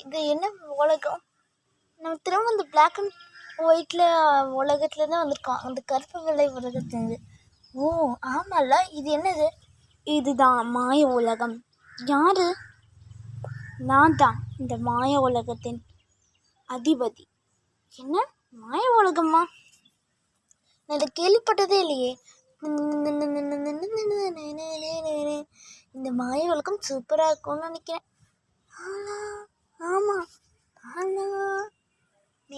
இது என்ன உலகம் நம்ம திரும்ப இந்த பிளாக் அண்ட் ஒயிட்டில் உலகத்துல தான் வந்திருக்கோம் அந்த கருப்பு வெள்ளை உலகத்துலேருந்து ஓ ஆமாம்ல இது என்னது இதுதான் மாய உலகம் யார் நான் தான் இந்த மாய உலகத்தின் அதிபதி என்ன மாய உலகம்மா நான் இதை கேள்விப்பட்டதே இல்லையே இந்த மாய உலகம் சூப்பராக இருக்கும்னு நினைக்கிறேன் ஆனால்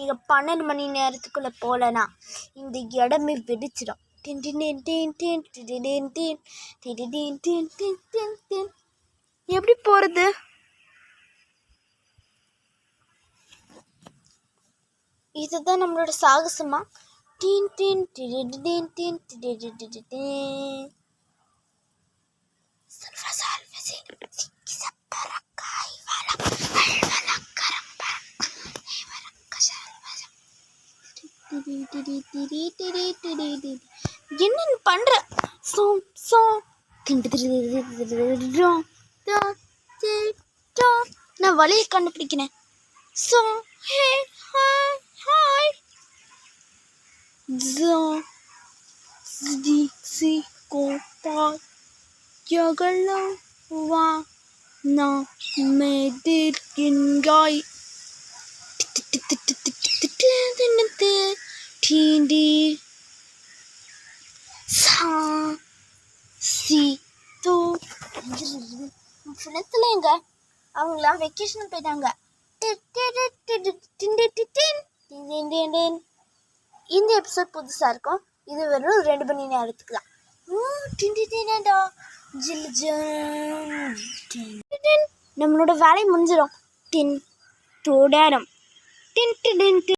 நீங்கள் பன்னெண்டு மணி நேரத்துக்குள்ளே போகலனா இந்த இடமே வெடிச்சிடும் எப்படி போகிறது இதுதான் நம்மளோட சாகசமா டீன் டீன் டிடின் டீன் டிடின் என்னன்னு பண்ற? சோம் சோம். நான் வழியை கண்டுபிடிக்கிறேன். So hey hi hi. G சி கோபா ஜகலோ வா நான் மேதிர்கின்றாய் t d 三四都。ஃப்ரெண்ட்ஸில் எங்க அவங்களாம் வெக்கேஷன் போயிட்டாங்க இந்த எபிசோட் புதுசாக இருக்கும். இது வெறும் ரெண்டு மணி நேரத்துக்கு தான். நம்மளோட வேலை முடிஞ்சிடும் டின் தோடாரம். டின் டின்